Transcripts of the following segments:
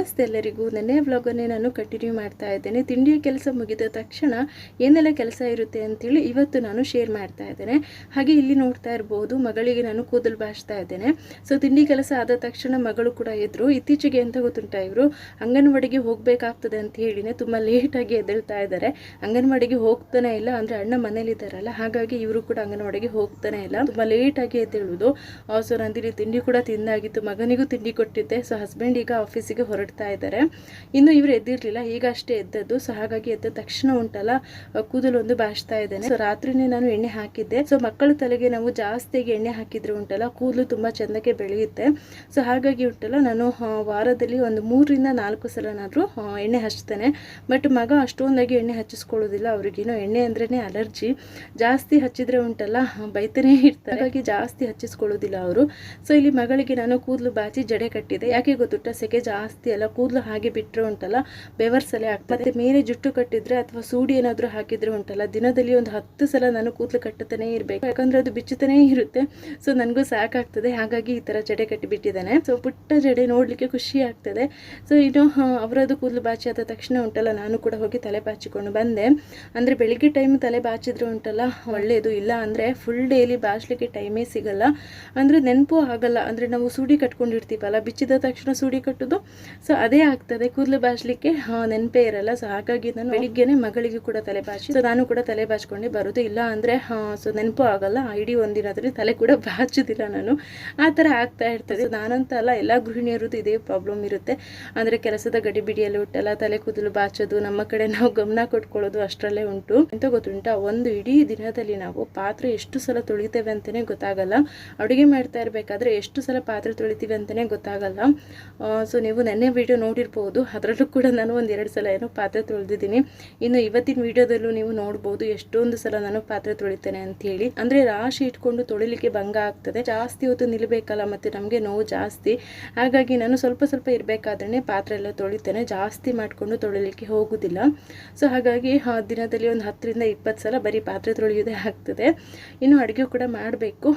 ನಮಸ್ತೆ ಎಲ್ಲರಿಗೂ. ನೆನ್ನೆ ವ್ಲಾಗನ್ನೇ ನಾನು ಕಂಟಿನ್ಯೂ ಮಾಡ್ತಾ ಇದ್ದೇನೆ. ತಿಂಡಿಯ ಕೆಲಸ ಮುಗಿದ ತಕ್ಷಣ ಏನೆಲ್ಲ ಕೆಲಸ ಇರುತ್ತೆ ಅಂತೇಳಿ ಇವತ್ತು ನಾನು ಶೇರ್ ಮಾಡ್ತಾ ಇದ್ದೇನೆ. ಹಾಗೆ ಇಲ್ಲಿ ನೋಡ್ತಾ ಇರ್ಬೋದು, ಮಗಳಿಗೆ ನಾನು ಕೂದಲು ಬಾಚ್ತಾ ಇದ್ದೇನೆ. ಸೊ ತಿಂಡಿ ಕೆಲಸ ಆದ ತಕ್ಷಣ ಮಗಳು ಕೂಡ ಇದ್ರು ಇತ್ತೀಚೆಗೆ ಎಂತ ಗೊತ್ತುಂಟ ಇವರು? ಅಂಗನವಾಡಿಗೆ ಹೋಗಬೇಕಾಗ್ತದೆ ಅಂತ ಹೇಳಿನೇ ತುಂಬ ಲೇಟಾಗಿ ಎದ್ದೇಳ್ತಾ ಇದ್ದಾರೆ. ಅಂಗನವಾಡಿಗೆ ಹೋಗ್ತಾನೆ ಇಲ್ಲ, ಅಂದರೆ ಅಣ್ಣ ಮನೇಲಿದ್ದಾರಲ್ಲ ಹಾಗಾಗಿ ಇವರು ಕೂಡ ಅಂಗನವಾಡಿಗೆ ಹೋಗ್ತಾನೆ ಇಲ್ಲ. ತುಂಬ ಲೇಟಾಗಿ ಎದ್ದೇಳುವುದು. ಸೊ ನಂದಿನಿ ತಿಂಡಿ ಕೂಡ ತಿಂದಾಗಿತ್ತು. ಮಗನಿಗೂ ತಿಂಡಿ ಕೊಟ್ಟಿದ್ದೆ. ಸೊ ಹಸ್ಬೆಂಡ್ ಈಗ ಆಫೀಸಿಗೆ ಇದ್ದಾರೆ. ಇನ್ನು ಇವರು ಎದ್ದಿರಲಿಲ್ಲ ಈಗ ಅಷ್ಟೇ ಎದ್ದದ್ದು. ಸೊ ಹಾಗಾಗಿ ಎದ್ದ ತಕ್ಷಣ ಉಂಟಲ್ಲ ಕೂದಲು ಒಂದು ಬಾಚ್ತಾ ಇದ್ದಾನೆ. ಸೊ ರಾತ್ರಿನೇ ನಾನು ಎಣ್ಣೆ ಹಾಕಿದ್ದೆ. ಸೊ ಮಕ್ಕಳ ತಲೆಗೆ ನಾವು ಜಾಸ್ತಿಯಾಗಿ ಎಣ್ಣೆ ಹಾಕಿದ್ರೆ ಉಂಟಲ್ಲ, ಕೂದಲು ತುಂಬ ಚೆಂದಕ್ಕೆ ಬೆಳೆಯುತ್ತೆ. ಸೊ ಹಾಗಾಗಿ ಉಂಟಲ್ಲ, ನಾನು ವಾರದಲ್ಲಿ ಒಂದು ಮೂರರಿಂದ ನಾಲ್ಕು ಸಲನಾದರೂ ಎಣ್ಣೆ ಹಚ್ತೇನೆ. ಬಟ್ ಮಗ ಅಷ್ಟೊಂದಾಗಿ ಎಣ್ಣೆ ಹಚ್ಚಿಸ್ಕೊಳ್ಳೋದಿಲ್ಲ. ಅವ್ರಿಗೇನೋ ಎಣ್ಣೆ ಅಂದ್ರೇ ಅಲರ್ಜಿ. ಜಾಸ್ತಿ ಹಚ್ಚಿದ್ರೆ ಉಂಟಲ್ಲ ಬೈತನೇ ಇರ್ತಾರೆ. ಹಾಗಾಗಿ ಜಾಸ್ತಿ ಹಚ್ಚಿಸ್ಕೊಳ್ಳೋದಿಲ್ಲ ಅವರು. ಸೊ ಇಲ್ಲಿ ಮಗಳಿಗೆ ನಾನು ಕೂದಲು ಬಾಚಿ ಜಡೆ ಕಟ್ಟಿದೆ ಯಾಕೆ ಗೊತ್ತುಟ್ಟ ಸೆಕೆ ಜಾಸ್ತಿ ಕೂದಲು ಹಾಗೆ ಬಿಟ್ಟರೆ ಉಂಟಲ್ಲ ಬೆವರ್ಸಲೆ ಆಗ್ತದೆ. ಮತ್ತೆ ಮೇಲೆ ಜುಟ್ಟು ಕಟ್ಟಿದ್ರೆ ಅಥವಾ ಸೂಡಿ ಏನಾದರೂ ಹಾಕಿದ್ರೆ ಉಂಟಲ್ಲ, ದಿನದಲ್ಲಿ ಒಂದು ಹತ್ತು ಸಲ ನಾನು ಕೂದಲು ಕಟ್ಟತಾನೆ ಇರಬೇಕು. ಯಾಕಂದ್ರೆ ಅದು ಬಿಚ್ಚುತ್ತಾನೆ ಇರುತ್ತೆ ಸೊ ನನಗೂ ಸಾಕಾಗ್ತದೆ. ಹಾಗಾಗಿ ಈ ಥರ ಜಡೆ ಕಟ್ಟಿಬಿಟ್ಟಿದ್ದಾನೆ ಸೊ ಪುಟ್ಟ ಜಡೆ ನೋಡಲಿಕ್ಕೆ ಖುಷಿ ಆಗ್ತದೆ. ಸೊ ಇನ್ನು ಅವರದು ಕೂದಲು ಬಾಚಿ ಆದ ತಕ್ಷಣ ಉಂಟಲ್ಲ, ನಾನು ಕೂಡ ಹೋಗಿ ತಲೆ ಬಾಚಿಕೊಂಡು ಬಂದೆ. ಅಂದರೆ ಬೆಳಿಗ್ಗೆ ಟೈಮ್ ತಲೆ ಬಾಚಿದ್ರೆ ಉಂಟಲ್ಲ ಒಳ್ಳೆಯದು ಇಲ್ಲ. ಅಂದರೆ ಫುಲ್ ಡೇಲಿ ಬಾಚಲಿಕ್ಕೆ ಟೈಮೇ ಸಿಗಲ್ಲ. ಅಂದರೆ ನೆನಪು ಆಗಲ್ಲ. ಅಂದರೆ ನಾವು ಸೂಡಿ ಕಟ್ಕೊಂಡಿರ್ತೀವಲ್ಲ, ಬಿಚ್ಚಿದ ತಕ್ಷಣ ಸೂಡಿ ಕಟ್ಟೋದು ಸೊ ಅದೇ ಆಗ್ತದೆ, ಕೂದಲು ಬಾಚಲಿಕ್ಕೆ ನೆನಪೇ ಇರಲ್ಲ. ಸೊ ಹಾಗಾಗಿ ನಾನು ಬೆಳಿಗ್ಗೆನೆ ಮಗಳಿಗೆ ಕೂಡ ತಲೆ ಬಾಚಿ ಸೊ ನಾನು ಕೂಡ ತಲೆ ಬಾಚ್ಕೊಂಡೆ, ಬರೋದು ಇಲ್ಲ ಅಂದರೆ ಸೊ ನೆನಪು ಆಗಲ್ಲ ಇಡೀ ಒಂದಿನಾದರೆ ತಲೆ ಕೂಡ ಬಾಚುದಿಲ್ಲ ನಾನು. ಆ ಥರ ಆಗ್ತಾ ಇರ್ತದೆ. ನಾನಂತ ಅಲ್ಲ, ಎಲ್ಲ ಗೃಹಿಣಿಯರದ್ದು ಇದೇ ಪ್ರಾಬ್ಲಮ್ ಇರುತ್ತೆ. ಅಂದರೆ ಕೆಲಸದ ಗಡಿಬಿಡಿಯಲ್ಲಿ ಹುಟ್ಟಲ್ಲ, ತಲೆ ಕೂದಲು ಬಾಚೋದು, ನಮ್ಮ ಕಡೆ ನಾವು ಗಮನ ಕೊಟ್ಕೊಳ್ಳೋದು ಅಷ್ಟರಲ್ಲೇ ಉಂಟು. ಎಂತ ಗೊತ್ತುಂಟಾ, ಒಂದು ಇಡೀ ದಿನದಲ್ಲಿ ನಾವು ಪಾತ್ರೆ ಎಷ್ಟು ಸಲ ತೊಳಿತೇವೆ ಅಂತಲೇ ಗೊತ್ತಾಗಲ್ಲ. ಅಡುಗೆ ಮಾಡ್ತಾ ಇರಬೇಕಾದ್ರೆ ಎಷ್ಟು ಸಲ ಪಾತ್ರೆ ತೊಳಿತೀವಿ ಅಂತಲೇ ಗೊತ್ತಾಗಲ್ಲ. ಸೊ ನೀವು ನೆನ್ನೆ ವಿಡಿಯೋ ನೋಡಿರ್ಬೋದು. ಅದರಲ್ಲೂ ಕೂಡ ನಾನು ಒಂದು ಎರಡು ಸಲ ಏನೋ ಪಾತ್ರೆ ತೊಳೆದಿದ್ದೀನಿ. ಇನ್ನು ಇವತ್ತಿನ ವಿಡಿಯೋದಲ್ಲೂ ನೀವು ನೋಡ್ಬೋದು ಎಷ್ಟೊಂದು ಸಲ ನಾನು ಪಾತ್ರೆ ತೊಳಿತೇನೆ ಅಂತ ಹೇಳಿ ಅಂದರೆ ರಾಶಿ ಇಟ್ಕೊಂಡು ತೊಳಿಲಿಕ್ಕೆ ಭಂಗ ಆಗ್ತದೆ. ಜಾಸ್ತಿ ಹೊತ್ತು ನಿಲ್ಲಬೇಕಲ್ಲ ಮತ್ತು ನಮಗೆ ನೋವು ಜಾಸ್ತಿ. ಹಾಗಾಗಿ ನಾನು ಸ್ವಲ್ಪ ಸ್ವಲ್ಪ ಇರಬೇಕಾದ್ರೆ ಪಾತ್ರೆ ಎಲ್ಲ ತೊಳಿತೇನೆ. ಜಾಸ್ತಿ ಮಾಡಿಕೊಂಡು ತೊಳಿಲಿಕ್ಕೆ ಹೋಗುವುದಿಲ್ಲ ಸೊ ಹಾಗಾಗಿ ದಿನದಲ್ಲಿ ಒಂದು ಹತ್ತರಿಂದ ಇಪ್ಪತ್ತು ಸಲ ಬರೀ ಪಾತ್ರೆ ತೊಳೆಯೋದೇ ಆಗ್ತದೆ. ಇನ್ನು ಅಡುಗೆ ಕೂಡ ಮಾಡಬೇಕು.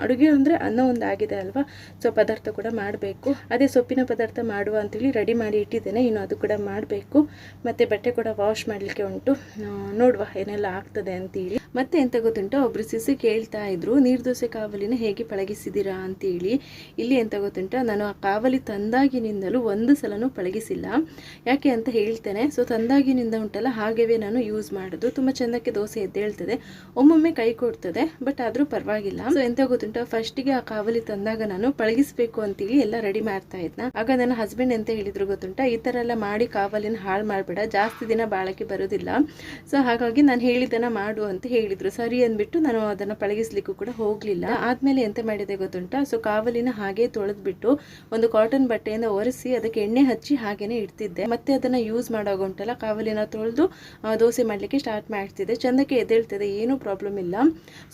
ಅಡುಗೆ ಅಂದರೆ ಅನ್ನ ಒಂದು ಆಗಿದೆ ಅಲ್ವಾ? ಸೊ, ಪದಾರ್ಥ ಕೂಡ ಮಾಡಬೇಕು. ಅದೇ ಸೊಪ್ಪಿನ ಪದಾರ್ಥ ಮಾಡುವ ಅಂತೇಳಿ ರೆಡಿ ಮಾಡಿ ಇಟ್ಟಿದ್ದೇನೆ, ಇನ್ನು ಅದು ಕೂಡ ಮಾಡಬೇಕು. ಮತ್ತು ಬಟ್ಟೆ ಕೂಡ ವಾಶ್ ಮಾಡಲಿಕ್ಕೆ ಉಂಟು. ನೋಡುವ ಏನೆಲ್ಲ ಆಗ್ತದೆ ಅಂತೇಳಿ. ಮತ್ತೆ ಎಂತ ಗೊತ್ತುಂಟು, ಒಬ್ರು ಸಿಸಿ ಕೇಳ್ತಾ ಇದ್ರು, ನೀರು ದೋಸೆ ಕಾವಲಿನ ಹೇಗೆ ಪಳಗಿಸಿದ್ದೀರಾ? ಅಂತೇಳಿ. ಇಲ್ಲಿ ಎಂತ ಗೊತ್ತುಂಟ, ನಾನು ಆ ಕಾವಲಿ ತಂದಾಗಿನಿಂದಲೂ ಒಂದು ಸಲನೂ ಪಳಗಿಸಿಲ್ಲ. ಯಾಕೆ ಅಂತ ಹೇಳ್ತೇನೆ, ಸೊ, ತಂದಾಗಿನಿಂದ ಉಂಟಲ್ಲ, ಹಾಗೇವೇ ನಾನು ಯೂಸ್ ಮಾಡೋದು. ತುಂಬ ಚೆಂದಕ್ಕೆ ದೋಸೆ ಎದ್ದೇಳ್ತದೆ ಒಮ್ಮೊಮ್ಮೆ ಕೈ ಕೊಡ್ತದೆ ಬಟ್ ಆದರೂ ಪರವಾಗಿಲ್ಲ. ಸೊ ಎಂತ ಗೊತ್ತುಂಟ ಫಸ್ಟಿಗೆ ಆ ಕಾವಲಿ ತಂದಾಗ ನಾನು ಪಳಗಿಸಬೇಕು ಅಂತೇಳಿ ಎಲ್ಲ ರೆಡಿ ಮಾಡ್ತಾ ಇದ್ನ. ಆಗ ನನ್ನ ಹಸ್ಬೆಂಡ್ ಎಂತ ಹೇಳಿದ್ರು ಗೊತ್ತುಂಟ? ಈ ಥರ ಎಲ್ಲ ಮಾಡಿ ಕಾವಲಿನ ಹಾಳು ಮಾಡಬೇಡ, ಜಾಸ್ತಿ ದಿನ ಬಾಳಕ್ಕೆ ಬರೋದಿಲ್ಲ. ಸೊ ಹಾಗಾಗಿ ನಾನು ಹೇಳಿದ್ದನ್ನ ಮಾಡು ಅಂತ ಹೇಳಿದ್ರು. ಸರಿ ಅಂದ್ಬಿಟ್ಟು ನಾನು ಅದನ್ನ ಪಳಗಿಸ್ಲಿಕ್ಕೂ ಕೂಡ ಹೋಗಲಿಲ್ಲ. ಆದ್ಮೇಲೆ ಎಂತ ಮಾಡಿದೆ ಗೊತ್ತುಂಟ? ಸೊ ಕಾವಲಿನ ಹಾಗೆ ತೊಳೆದ್ಬಿಟ್ಟು ಒಂದು ಕಾಟನ್ ಬಟ್ಟೆಯಿಂದ ಒರೆಸಿ ಅದಕ್ಕೆ ಎಣ್ಣೆ ಹಚ್ಚಿ ಹಾಗೇನೆ ಇಡ್ತಿದ್ದೆ. ಮತ್ತೆ ಅದನ್ನ ಯೂಸ್ ಮಾಡೋ ಉಂಟಲ್ಲ, ಕಾವಲಿನ ತೊಳೆದು ದೋಸೆ ಮಾಡಲಿಕ್ಕೆ ಸ್ಟಾರ್ಟ್ ಮಾಡ್ತಿದ್ದೆ. ಚಂದಕ್ಕೆ ಎದ್ದೇಳ್ತದೆ, ಏನೂ ಪ್ರಾಬ್ಲಮ್ ಇಲ್ಲ.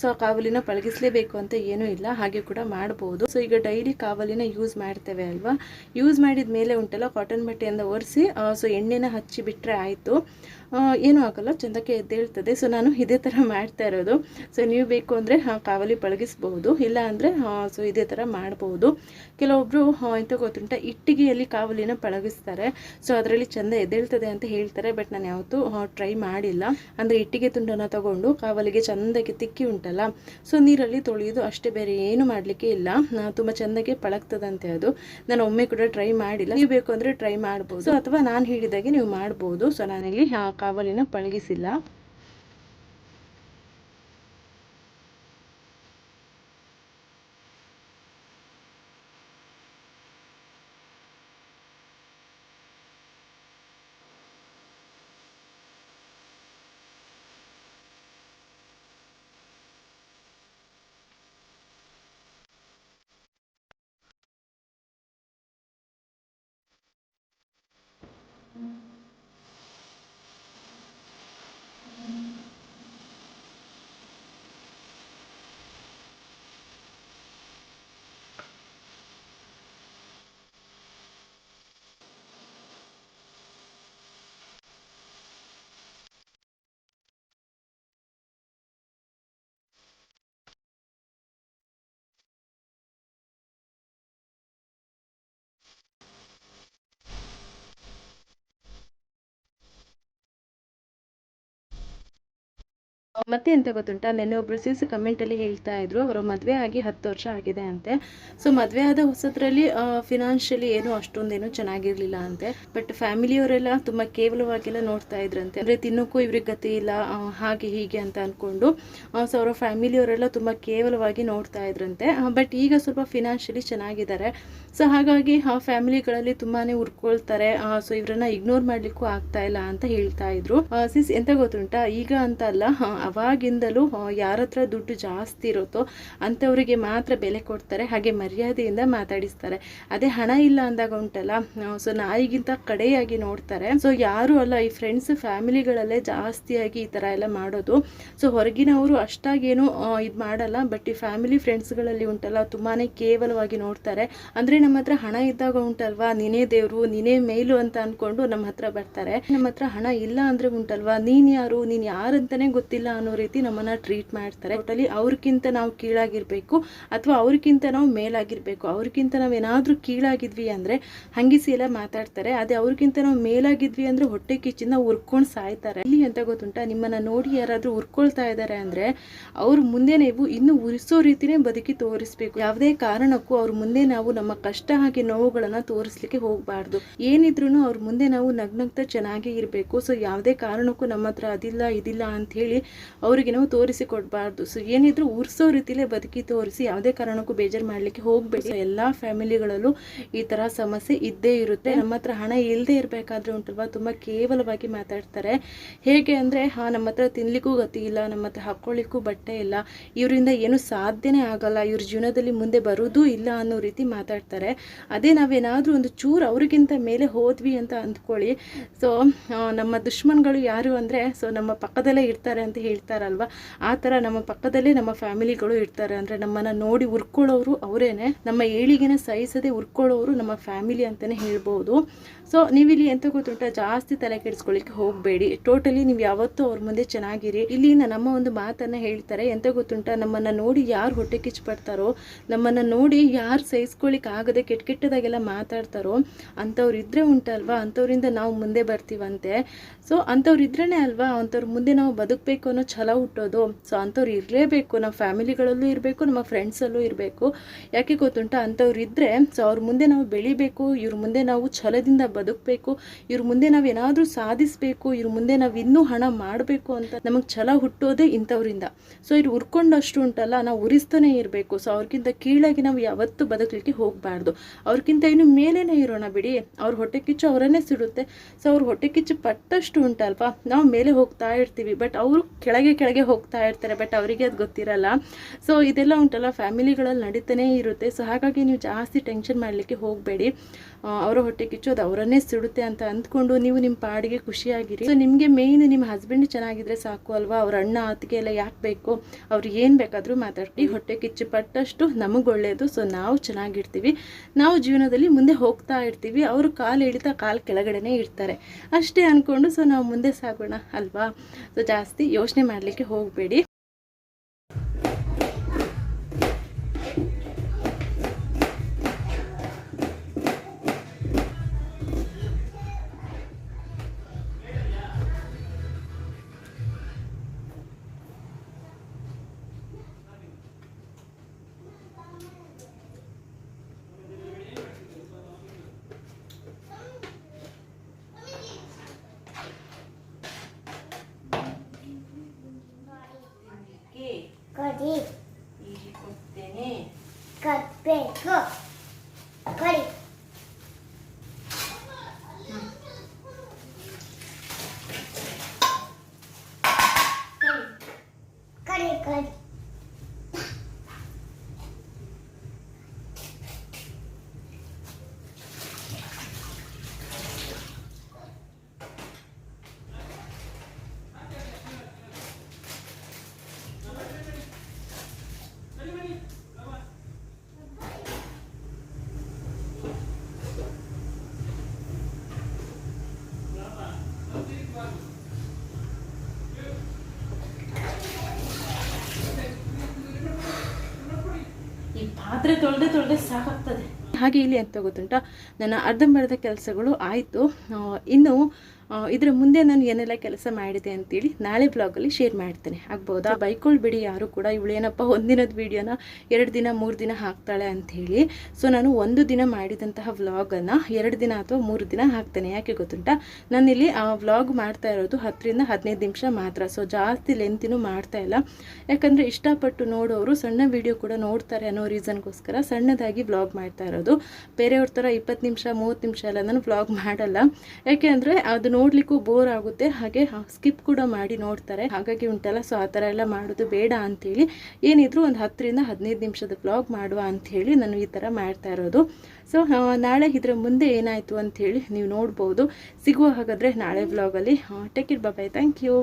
ಸೊ ಆ ಕಾವಲಿನ ಪಳಗಿಸಲೇಬೇಕು ಅಂತ ಏನೂ ಇಲ್ಲ. ಹಾಗೆ ಕೂಡ ಮಾಡ್ಬೋದು. ಸೊ ಈಗ ಡೈಲಿ ಕಾವಲಿನ ಯೂಸ್ ಮಾಡ್ತೇವೆ ಅಲ್ವಾ? ಯೂಸ್ ಮಾಡಿದ ಮೇಲೆ ಉಂಟಲ್ಲ ಕಾಟನ್ ಬಟ್ಟೆಯಿಂದ ಒರೆಸಿ ಸೊ ಎಣ್ಣೆನ ಹಚ್ಚಿ ಬಿಟ್ಟರೆ ಆಯಿತು. ಏನೂ ಆಗಲ್ಲ, ಚಂದಕ್ಕೆ ಎದ್ದೇಳ್ತದೆ. ಸೊ ನಾನು ಇದೇ ಥರ ಮಾಡ್ತಾ ಇರೋದು. ಸೊ ನೀವು ಬೇಕು ಅಂದರೆ ಕಾವಲಿ ಪಳಗಿಸ್ಬಹುದು. ಇಲ್ಲ ಅಂದರೆ ಸೊ ಇದೇ ಥರ ಮಾಡ್ಬೋದು ಕೆಲವೊಬ್ಬರು ಎಂತ ಗೊತ್ತುಂಟ? ಇಟ್ಟಿಗೆಯಲ್ಲಿ ಕಾವಲಿನ ಪಳಗಿಸ್ತಾರೆ. ಸೊ ಅದರಲ್ಲಿ ಚಂದ ಎದ್ದೇಳ್ತದೆ ಅಂತ ಹೇಳ್ತಾರೆ. ಬಟ್ ನಾನು ಯಾವತ್ತೂ ಟ್ರೈ ಮಾಡಿಲ್ಲ. ಅಂದರೆ, ಇಟ್ಟಿಗೆ ತುಂಡನ್ನು ತಗೊಂಡು ಕಾವಲಿಗೆ ಚಂದಕ್ಕೆ ತಿಕ್ಕಿ ಉಂಟಲ್ಲ. ಸೊ ನೀರಲ್ಲಿ ತೊಳೆಯೋದು ಅಷ್ಟೇ, ಬೇರೆ ಏನು ಮಾಡಲಿಕ್ಕೆ ಇಲ್ಲ. ತುಂಬ ಚಂದಕ್ಕೆ ಪಳಗ್ತದಂತೆ ಅದು. ನಾನು ಒಮ್ಮೆ ಕೂಡ ಟ್ರೈ ಮಾಡಿಲ್ಲ. ನೀವು ಬೇಕು ಅಂದರೆ ಟ್ರೈ ಮಾಡ್ಬೋದು. ಅಥವಾ ನಾನು ಹೇಳಿದಾಗೆ ನೀವು ಮಾಡ್ಬೋದು. ಸೊ ನಾನಿಲ್ಲಿ ಕಾವಲಿನ ಪಳಗಿಸಿಲ್ಲ. ಮತ್ತೆ ಎಂತ ಗೊತ್ತುಂಟಾ? ನೆನ್ನೆ ಒಬ್ರು ಸಿಸ್ ಕಮೆಂಟಲ್ಲಿ ಹೇಳ್ತಾ ಇದ್ರು. ಅವರ ಮದುವೆ ಆಗಿ ಹತ್ತು ವರ್ಷ ಆಗಿದೆ ಅಂತೆ. ಸೊ ಮದುವೆ ಆದ ಹೊಸದ್ರಲ್ಲಿ ಫಿನಾನ್ಷಿಯಲಿ ಏನು ಅಷ್ಟೊಂದೇನು ಚೆನ್ನಾಗಿರ್ಲಿಲ್ಲ ಅಂತೆ. ಬಟ್ ಫ್ಯಾಮಿಲಿಯವರೆಲ್ಲ ತುಂಬಾ ಕೇವಲವಾಗೆಲ್ಲ ನೋಡ್ತಾ ಇದ್ರಂತೆ. ಅಂದ್ರೆ ತಿನ್ನೋಕ್ಕೂ ಇವ್ರಿಗೆ ಗತಿ ಇಲ್ಲ ಹಾಗೆ ಹೀಗೆ ಅಂತ ಅಂದ್ಕೊಂಡು ಸೊ ಅವರ ಫ್ಯಾಮಿಲಿಯವರೆಲ್ಲ ತುಂಬಾ ಕೇವಲವಾಗಿ ನೋಡ್ತಾ ಇದ್ರಂತೆ. ಬಟ್ ಈಗ ಸ್ವಲ್ಪ ಫಿನಾನ್ಷಿಯಲಿ ಚೆನ್ನಾಗಿದ್ದಾರೆ. ಸೊ ಹಾಗಾಗಿ, ಆ ಫ್ಯಾಮಿಲಿಗಳಲ್ಲಿ ತುಂಬಾನೇ ಉರ್ಕೊಳ್ತಾರೆ. ಸೊ ಇವರನ್ನ ಇಗ್ನೋರ್ ಮಾಡ್ಲಿಕ್ಕೂ ಆಗ್ತಾ ಇಲ್ಲ ಅಂತ ಹೇಳ್ತಾ ಇದ್ರು. ಸಿಸ್, ಎಂತ ಗೊತ್ತುಂಟಾ? ಈಗ ಅಂತ ಅಲ್ಲ ಆ, ಅವಾಗಿಂದಲೂ ಯಾರ ಹತ್ರ ದುಡ್ಡು ಜಾಸ್ತಿ ಇರುತ್ತೋ ಅಂಥವರಿಗೆ ಮಾತ್ರ ಬೆಲೆ ಕೊಡ್ತಾರೆ ಹಾಗೆ ಮರ್ಯಾದೆಯಿಂದ ಮಾತಾಡಿಸ್ತಾರೆ. ಅದೇ ಹಣ ಇಲ್ಲ ಅಂದಾಗ ಉಂಟಲ್ಲ ಸೊ ನಾಯಿಗಿಂತ ಕಡೆಯಾಗಿ ನೋಡ್ತಾರೆ. ಸೊ ಯಾರು ಅಲ್ಲ ಈ ಫ್ರೆಂಡ್ಸ್ ಫ್ಯಾಮಿಲಿಗಳಲ್ಲೇ ಜಾಸ್ತಿಯಾಗಿ ಈ ಥರ ಎಲ್ಲ ಮಾಡೋದು. ಸೊ ಹೊರಗಿನವರು ಅಷ್ಟಾಗೇನು ಇದು ಮಾಡಲ್ಲ ಬಟ್ ಈ ಫ್ಯಾಮಿಲಿ ಫ್ರೆಂಡ್ಸ್ಗಳಲ್ಲಿ ಉಂಟಲ್ಲ ತುಂಬಾ ಕೇವಲವಾಗಿ ನೋಡ್ತಾರೆ. ಅಂದರೆ ನಮ್ಮ ಹತ್ರ ಹಣ ಇದ್ದಾಗ ಉಂಟಲ್ವಾ ನೀನೇ ದೇವರು ನೀನೇ ಮೇಲು ಅಂತ ಅಂದ್ಕೊಂಡು ನಮ್ಮ ಹತ್ರ ಬರ್ತಾರೆ. ನಮ್ಮ ಹತ್ರ ಹಣ ಇಲ್ಲ ಅಂದರೆ ಉಂಟಲ್ವಾ ನೀನು ಯಾರು ನೀನು ಯಾರಂತಾನೆ ಗೊತ್ತಿಲ್ಲ ಅನ್ನೋ ರೀತಿ ನಮ್ಮನ್ನ ಟ್ರೀಟ್ ಮಾಡ್ತಾರೆ. ಟೋಟಲಿ ಅವ್ರಿಗಿಂತ ನಾವು ಕೀಳಾಗಿರ್ಬೇಕು ಅಥವಾ ಅವ್ರಿಗಿಂತ ನಾವು ಮೇಲಾಗಿರ್ಬೇಕು. ಅವ್ರಿಗಿಂತ ನಾವು ಏನಾದ್ರೂ ಕೀಳಾಗಿದ್ವಿ ಅಂದ್ರೆ ಹಂಗಿಸಿ ಎಲ್ಲ ಮಾತಾಡ್ತಾರೆ. ಅದೇ ಅವ್ರಿಗಿಂತ ನಾವು ಮೇಲಾಗಿದ್ವಿ ಅಂದ್ರೆ ಹೊಟ್ಟೆ ಕಿಚ್ಚಿಂದ ಉರ್ಕೊಂಡು ಸಾಯ್ತಾರೆ. ಇಲ್ಲಿ ಅಂತ ಗೊತ್ತುಂಟಾ? ನಿಮ್ಮನ್ನ ನೋಡಿ ಯಾರಾದ್ರೂ ಉರ್ಕೊಳ್ತಾ ಇದ್ದಾರೆ ಅಂದ್ರೆ ಅವ್ರ ಮುಂದೆ ನೀವು ಇನ್ನು ಉರಿಸೋ ರೀತಿನೇ ಬದುಕಿ ತೋರಿಸ್ಬೇಕು. ಯಾವುದೇ ಕಾರಣಕ್ಕೂ ಅವ್ರ ಮುಂದೆ ನಾವು ನಮ್ಮ ಕಷ್ಟ ಹಾಗೆ ನೋವುಗಳನ್ನ ತೋರಿಸ್ಲಿಕ್ಕೆ ಹೋಗ್ಬಾರ್ದು. ಏನಿದ್ರು ಅವ್ರ ಮುಂದೆ ನಾವು ನಗ್ನಗ್ತಾ ಚೆನ್ನಾಗಿ ಇರಬೇಕು. ಸೊ ಯಾವುದೇ ಕಾರಣಕ್ಕೂ ನಮ್ಮ ಹತ್ರ ಅದಿಲ್ಲ, ಇದಿಲ್ಲ ಅಂತ ಹೇಳಿ ಅವರಿಗೆ ನಾವು ತೋರಿಸಿ ಕೊಡಬಾರ್ದು ಸೊ ಏನಿದ್ರು ಉರ್ಸೋ ರೀತಿಲೇ ಬದುಕಿ ತೋರಿಸಿ, ಯಾವುದೇ ಕಾರಣಕ್ಕೂ ಬೇಜಾರು ಮಾಡಲಿಕ್ಕೆ ಹೋಗಬೇಡಿ. ಎಲ್ಲ ಫ್ಯಾಮಿಲಿಗಳಲ್ಲೂ ಈ ತರ ಸಮಸ್ಯೆ ಇದ್ದೇ ಇರುತ್ತೆ. ನಮ್ಮ ಹತ್ರ ಹಣ ಇಲ್ಲದೆ ಇರಬೇಕಾದ್ರೆ ಉಂಟಲ್ವಾ? ತುಂಬ ಕೇವಲವಾಗಿ ಮಾತಾಡ್ತಾರೆ. ಹೇಗೆ ಅಂದರೆ, ಹಾ, ನಮ್ಮ ಹತ್ರ ತಿನ್ಲಿಕ್ಕೂ ಗತಿ ಇಲ್ಲ, ನಮ್ಮ ಹತ್ರ ಹಾಕ್ಕೊಳ್ಳಿಕ್ಕೂ ಬಟ್ಟೆ ಇಲ್ಲ, ಇವರಿಂದ ಏನು ಸಾಧ್ಯನೇ ಆಗಲ್ಲ, ಇವ್ರ ಜೀವನದಲ್ಲಿ ಮುಂದೆ ಬರೋದೂ ಇಲ್ಲ ಅನ್ನೋ ರೀತಿ ಮಾತಾಡ್ತಾರೆ. ಅದೇ ನಾವೇನಾದರೂ ಒಂದು ಚೂರು ಅವ್ರಿಗಿಂತ ಮೇಲೆ ಹೋದ್ವಿ ಅಂತ ಅಂದ್ಕೊಳ್ಳಿ. ಸೊ ನಮ್ಮ ದುಶ್ಮನ್ಗಳು ಯಾರು ಅಂದ್ರೆ ಸೊ ನಮ್ಮ ಪಕ್ಕದಲ್ಲೇ ಇರ್ತಾರೆ ಅಂತ ಹೇಳ್ತಾರಲ್ವ? ಆ ಥರ ನಮ್ಮ ಪಕ್ಕದಲ್ಲೇ ನಮ್ಮ ಫ್ಯಾಮಿಲಿಗಳು ಇರ್ತಾರೆ. ಅಂದರೆ ನಮ್ಮನ್ನು ನೋಡಿ ಉರ್ಕೊಳ್ಳೋರು ಅವರೇನೆ. ನಮ್ಮ ಏಳಿಗೆನ ಸಹಿಸದೆ ಉರ್ಕೊಳ್ಳೋರು ನಮ್ಮ ಫ್ಯಾಮಿಲಿ ಅಂತಲೇ ಹೇಳ್ಬೋದು. ಸೊ ನೀವಿಲ್ಲಿ ಎಂತ ಗೊತ್ತುಂಟ? ಜಾಸ್ತಿ ತಲೆ ಕೆಡಿಸ್ಕೊಳ್ಳಿಕ್ಕೆ ಹೋಗಬೇಡಿ. ಟೋಟಲಿ ನೀವು ಯಾವತ್ತೂ ಅವ್ರ ಮುಂದೆ ಚೆನ್ನಾಗಿರಿ. ಇಲ್ಲಿ ನಮ್ಮ ಒಂದು ಮಾತನ್ನು ಹೇಳ್ತಾರೆ. ಎಂತ ಗೊತ್ತುಂಟ? ನಮ್ಮನ್ನು ನೋಡಿ ಯಾರು ಹೊಟ್ಟೆ ಕಿಚ್ಚು ನಮ್ಮನ್ನು ನೋಡಿ ಯಾರು ಸಹಿಸ್ಕೊಳ್ಳಿಕ್ಕೆ ಆಗದೆ ಕೆಟ್ಟ ಕೆಟ್ಟದಾಗೆಲ್ಲ ಮಾತಾಡ್ತಾರೋ ಅಂಥವ್ರು ಇದ್ದರೆ ಉಂಟಲ್ವಾ? ಅಂಥವ್ರಿಂದ ನಾವು ಮುಂದೆ ಬರ್ತೀವಂತೆ. ಸೊ ಅಂಥವ್ರು ಇದ್ರೇ ಅಲ್ವಾ? ಅಂಥವ್ರ ಮುಂದೆ ನಾವು ಬದುಕಬೇಕು ಛಲ ಹುಟ್ಟೋದು. ಸೊ ಅಂಥವ್ರು ಇರಲೇಬೇಕು. ನಮ್ಮ ಫ್ಯಾಮಿಲಿಗಳಲ್ಲೂ ಇರಬೇಕು, ನಮ್ಮ ಫ್ರೆಂಡ್ಸಲ್ಲೂ ಇರಬೇಕು. ಯಾಕೆ ಗೊತ್ತುಂಟ? ಅಂಥವ್ರು ಇದ್ದರೆ ಸೊ ಅವ್ರ ಮುಂದೆ ನಾವು ಬೆಳಿಬೇಕು, ಇವ್ರ ಮುಂದೆ ನಾವು ಛಲದಿಂದ ಬದುಕಬೇಕು, ಇವ್ರ ಮುಂದೆ ನಾವು ಏನಾದರೂ ಸಾಧಿಸಬೇಕು, ಇವ್ರ ಮುಂದೆ ನಾವು ಇನ್ನೂ ಹಣ ಮಾಡಬೇಕು ಅಂತ ನಮಗೆ ಛಲ ಹುಟ್ಟೋದೇ ಇಂಥವ್ರಿಂದ. ಸೊ ಇವ್ರು ಉರ್ಕೊಂಡಷ್ಟು ಉಂಟಲ್ಲ, ನಾವು ಉರಿಸ್ತಾನೆ ಇರಬೇಕು. ಸೊ ಅವ್ರಿಗಿಂತ ಕೀಳಾಗಿ ನಾವು ಯಾವತ್ತೂ ಬದುಕಲಿಕ್ಕೆ ಹೋಗಬಾರ್ದು. ಅವ್ರಿಗಿಂತ ಇನ್ನು ಮೇಲೇ ಇರೋಣ ಬಿಡಿ. ಅವ್ರ ಹೊಟ್ಟೆ ಕಿಚ್ಚು ಅವರನ್ನೇ ಸಿಡುತ್ತೆ. ಸೊ ಅವ್ರ ಹೊಟ್ಟೆ ಕಿಚ್ಚು ಪಟ್ಟಷ್ಟು ಉಂಟಲ್ವಾ? ನಾವು ಮೇಲೆ ಹೋಗ್ತಾ ಇರ್ತೀವಿ. ಬಟ್ ಅವರು ಕೆಳಗೆ ಕೆಳಗೆ ಹೋಗ್ತಾ ಇರ್ತಾರೆ ಬಟ್ ಅವರಿಗೆ ಅದು ಗೊತ್ತಿರಲ್ಲ. ಸೊ ಇದೆಲ್ಲ ಉಂಟಲ್ಲ ಫ್ಯಾಮಿಲಿಗಳಲ್ಲಿ ನಡೀತಾನೇ ಇರುತ್ತೆ. ಸೊ ಹಾಗಾಗಿ ನೀವು ಜಾಸ್ತಿ ಟೆನ್ಷನ್ ಮಾಡಲಿಕ್ಕೆ ಹೋಗಬೇಡಿ. ಅವರ ಹೊಟ್ಟೆ ಕಿಚ್ಚು ಅದು ಅವರನ್ನೇ ಸಿಡುತ್ತೆ ಅಂತ ಅಂದ್ಕೊಂಡು ನೀವು ನಿಮ್ಮ ಪಾಡಿಗೆ ಖುಷಿಯಾಗಿರಿ. ಸೊ ನಿಮಗೆ ಮೇಯ್ನ್ ನಿಮ್ಮ ಹಸ್ಬೆಂಡ್ ಚೆನ್ನಾಗಿದ್ರೆ ಸಾಕು ಅಲ್ವಾ? ಅವ್ರ ಅಣ್ಣ, ಅತ್ತಿಗೆ ಎಲ್ಲ ಯಾಕೆ ಬೇಕು? ಅವ್ರು ಏನು ಬೇಕಾದರೂ ಮಾತಾಡ್ತೀವಿ ಹೊಟ್ಟೆ ಕಿಚ್ಚು ಪಟ್ಟಷ್ಟು ನಮಗೆ ಒಳ್ಳೆಯದು ಸೊ ನಾವು ಚೆನ್ನಾಗಿರ್ತೀವಿ. ನಾವು ಜೀವನದಲ್ಲಿ ಮುಂದೆ ಹೋಗ್ತಾ ಇರ್ತೀವಿ. ಅವರು ಕಾಲು ಇಳಿತಾ ಕಾಲು ಕೆಳಗಡೆನೇ ಇರ್ತಾರೆ. ಅಷ್ಟೇ ಅಂದ್ಕೊಂಡು ಸೊ ನಾವು ಮುಂದೆ ಸಾಗೋಣ ಅಲ್ವಾ? ಸೊ ಜಾಸ್ತಿ ಯೋಚನೆ ಮಾಡಲಿಕ್ಕೆ ಹೋಗಬೇಡಿ. にいいこってねかっぺん。こりりり ಪಾತ್ರೆ ತೊಳೆದೆ ತೊಳೆದೆ ಸಾಕಾಗ್ತದೆ ಹಾಗೆ ಇಲ್ಲಿ ಅಂತ ಗೊತ್ತುಂಟ? ನನ್ನ ಅರ್ಧಂಬರ್ಧ ಕೆಲಸಗಳು ಆಯಿತು. ಇನ್ನು ಇದರ ಮುಂದೆ ನಾನು ಏನೆಲ್ಲ ಕೆಲಸ ಮಾಡಿದೆ ಅಂತೇಳಿ ನಾಳೆ ಬ್ಲಾಗಲ್ಲಿ ಶೇರ್ ಮಾಡ್ತೇನೆ. ಆಗ್ಬೋದಾ? ಬೈಕೊಳ್ಬಿಡಿ ಯಾರು ಕೂಡ. ಇವಳು ಏನಪ್ಪ ಒಂದಿನದ ವೀಡಿಯೋನ ಎರಡು ದಿನ, ಮೂರು ದಿನ ಹಾಕ್ತಾಳೆ ಅಂಥೇಳಿ ಸೊ ನಾನು ಒಂದು ದಿನ ಮಾಡಿದಂತಹ ವ್ಲಾಗನ್ನು ಎರಡು ದಿನ ಅಥವಾ ಮೂರು ದಿನ ಹಾಕ್ತೇನೆ. ಯಾಕೆ ಗೊತ್ತುಂಟಾ? ನಾನಿಲ್ಲಿ ಆ ವ್ಲಾಗ್ ಮಾಡ್ತಾ ಇರೋದು ಹತ್ತರಿಂದ ಹದಿನೈದು ನಿಮಿಷ ಮಾತ್ರ. ಸೊ ಜಾಸ್ತಿ ಲೆಂತಿನೂ ಮಾಡ್ತಾ ಇಲ್ಲ. ಯಾಕಂದರೆ ಇಷ್ಟಪಟ್ಟು ನೋಡೋರು ಸಣ್ಣ ವೀಡಿಯೋ ಕೂಡ ನೋಡ್ತಾರೆ ಅನ್ನೋ ರೀಸನ್ಗೋಸ್ಕರ ಸಣ್ಣದಾಗಿ ವ್ಲಾಗ್ ಮಾಡ್ತಾ ಇರೋದು. ಬೇರೆಯವ್ರ ಥರ ಇಪ್ಪತ್ತು ನಿಮಿಷ, ಮೂವತ್ತು ನಿಮಿಷ ಎಲ್ಲ ನಾನು ವ್ಲಾಗ್ ಮಾಡಲ್ಲ. ಯಾಕೆ ಅಂದರೆ ಅದು ನೋಡಲಿಕ್ಕೂ ಬೋರ್ ಆಗುತ್ತೆ. ಹಾಗೆ ಸ್ಕಿಪ್ ಕೂಡ ಮಾಡಿ ನೋಡ್ತಾರೆ. ಹಾಗಾಗಿ ಉಂಟಲ್ಲ ಸೊ ಆ ಥರ ಎಲ್ಲ ಮಾಡೋದು ಬೇಡ ಅಂಥೇಳಿ. ಏನಿದ್ರು ಒಂದು ಹತ್ತರಿಂದ ಹದಿನೈದು ನಿಮಿಷದ ವ್ಲಾಗ್ ಮಾಡುವ ಅಂಥೇಳಿ ನಾನು ಈ ಥರ ಮಾಡ್ತಾ ಇರೋದು. ಸೊ ನಾಳೆ ಇದರ ಮುಂದೆ ಏನಾಯಿತು ಅಂಥೇಳಿ ನೀವು ನೋಡ್ಬೋದು. ಸಿಗುವ ಹಾಗಾದರೆ ನಾಳೆ ವ್ಲಾಗಲ್ಲಿ take it bye thank you